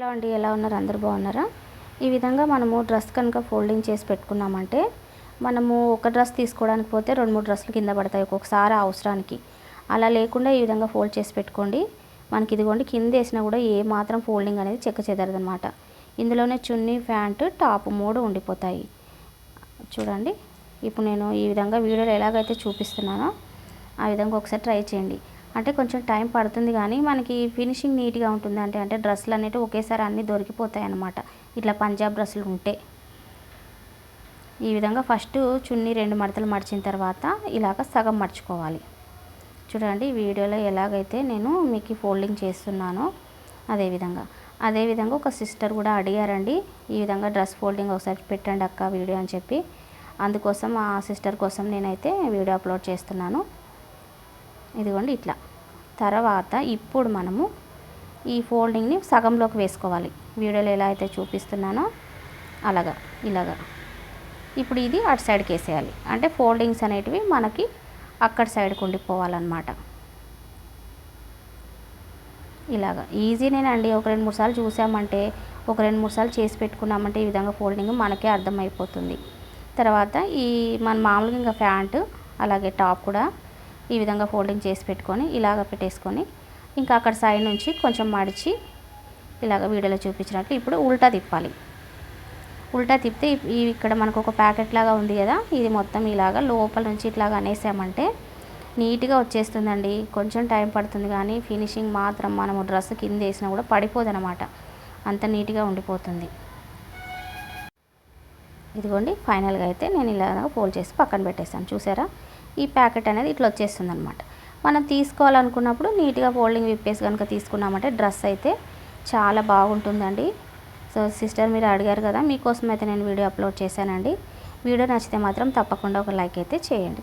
Hello అండి ఎలా ఉన్నారు? అందరు బాగున్నారా? ఈ విధంగా మనము డ్రెస్ కనుక ఫోల్డింగ్ చేసి పెట్టుకున్నామంటే మనము ఒక డ్రెస్ తీసుకోవడానికి పోతే రెండు మూడు డ్రెస్సులు కింద పడతాయి ఒక్కొక్కసారి అవసరానికి. అలా లేకుండా ఈ విధంగా ఫోల్డ్ చేసి పెట్టుకోండి. మనకి ఇదిగోండి కింద వేసినా కూడా ఏ మాత్రం ఫోల్డింగ్ అనేది చెక్క చెదరదనమాట ఇందులోనే చున్నీ ప్యాంటు టాప్ మూడు ఉండిపోతాయి. చూడండి ఇప్పుడు నేను ఈ విధంగా వీడియోలో ఎలాగైతే చూపిస్తున్నానో ఆ విధంగా ఒకసారి ట్రై చేయండి. అంటే కొంచెం టైం పడుతుంది కానీ మనకి ఫినిషింగ్ నీట్గా ఉంటుంది. అంటే అంటే డ్రెస్సులు అనేవి ఒకేసారి అన్నీ దొరికిపోతాయి అన్నమాట. ఇట్లా పంజాబ్ డ్రెస్సులు ఉంటే. ఈ విధంగా ఫస్ట్ చున్నీ రెండు మడతలు మడిచిన తర్వాత ఇలాగ సగం మర్చుకోవాలి చూడండి వీడియోలో ఎలాగైతే నేను మీకు ఫోల్డింగ్ చేస్తున్నానో అదేవిధంగా అదేవిధంగా ఒక సిస్టర్ కూడా అడిగారండి ఈ విధంగా డ్రెస్ ఫోల్డింగ్ ఒకసారి పెట్టండి అక్క వీడియో అని చెప్పి. అందుకోసం ఆ సిస్టర్ కోసం నేనైతే వీడియో అప్లోడ్ చేస్తున్నాను. ఇదిగోండి ఇట్లా. తర్వాత ఇప్పుడు మనము ఈ ఫోల్డింగ్ని సగంలోకి వేసుకోవాలి. వీడియోలో ఎలా అయితే చూపిస్తున్నానో అలాగా ఇలాగా. ఇప్పుడు ఇది అటు సైడ్కి వేసేయాలి. అంటే ఫోల్డింగ్స్ అనేటివి మనకి అక్కడ సైడ్కి ఉండిపోవాలన్నమాట. ఇలాగా. ఈజీనేనండి ఒక రెండు మూడు సార్లు చూసామంటే ఒక రెండు మూడు సార్లు చేసి పెట్టుకున్నామంటే ఈ విధంగా ఫోల్డింగ్ మనకే అర్థమైపోతుంది. తర్వాత ఈ మన మామూలుగా ఇంకా ప్యాంటు అలాగే టాప్ కూడా ఈ విధంగా ఫోల్డింగ్ చేసి పెట్టుకొని ఇలాగ పెట్టేసుకొని ఇంకా అక్కడ సైడ్ నుంచి కొంచెం మడిచి ఇలాగ వీడియోలో చూపించినట్టు ఇప్పుడు ఉల్టా తిప్పాలి. ఉల్టా తిప్పితే ఈ ఇక్కడ మనకు ఒక ప్యాకెట్ లాగా ఉంది కదా ఇది మొత్తం ఇలాగ లోపల నుంచి ఇట్లాగా అనేసామంటే నీట్గా వచ్చేస్తుందండి. కొంచెం టైం పడుతుంది కానీ ఫినిషింగ్ మాత్రం మనము డ్రెస్ కింద వేసినా కూడా పడిపోదు అనమాట అంత నీట్గా ఉండిపోతుంది. ఇదిగోండి ఫైనల్గా అయితే నేను ఇలా ఫోల్డ్ చేసి పక్కన పెట్టేస్తాను చూసారా? ఈ ప్యాకెట్ అనేది ఇట్లా వచ్చేస్తుంది అనమాట మనం తీసుకోవాలనుకున్నప్పుడు నీట్గా ఫోల్డింగ్ విప్పేసి కనుక తీసుకున్నామంటే డ్రెస్ అయితే చాలా బాగుంటుందండి. సో సిస్టర్ మీరు అడిగారు కదా మీకోసం అయితే నేను వీడియో అప్లోడ్ చేశానండి. వీడియో నచ్చితే మాత్రం తప్పకుండా ఒక లైక్ అయితే చేయండి.